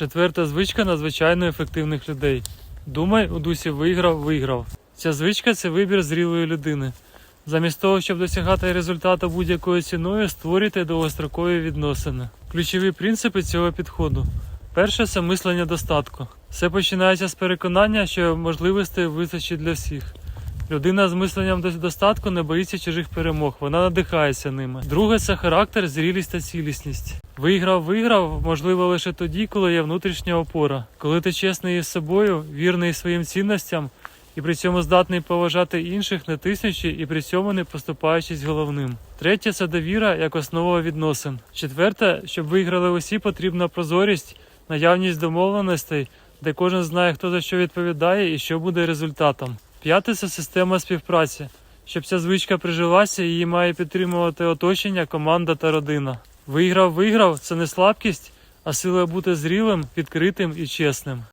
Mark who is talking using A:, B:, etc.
A: Четверта звичка надзвичайно ефективних людей. Думай, у дусі виграв, виграв. Ця звичка це вибір зрілої людини. Замість того, щоб досягати результату будь-якою ціною, створюйте довгострокові відносини. Ключові принципи цього підходу. Перше це мислення достатку. Все починається з переконання, що можливостей вистачить для всіх. Людина з мисленням до- достатку не боїться чужих перемог, вона надихається ними. Друге це характер, зрілість та цілісність. Виграв, виграв, можливо, лише тоді, коли є внутрішня опора. Коли ти чесний із собою, вірний своїм цінностям і при цьому здатний поважати інших, не тиснучи і при цьому не поступаючись головним. Третє це довіра як основа відносин. Четверте, щоб виграли усі, потрібна прозорість, наявність домовленостей, де кожен знає, хто за що відповідає і що буде результатом. П'яте це система співпраці. Щоб ця звичка прижилася, її має підтримувати оточення, команда та родина. Виграв, виграв це не слабкість, а сила бути зрілим, відкритим і чесним.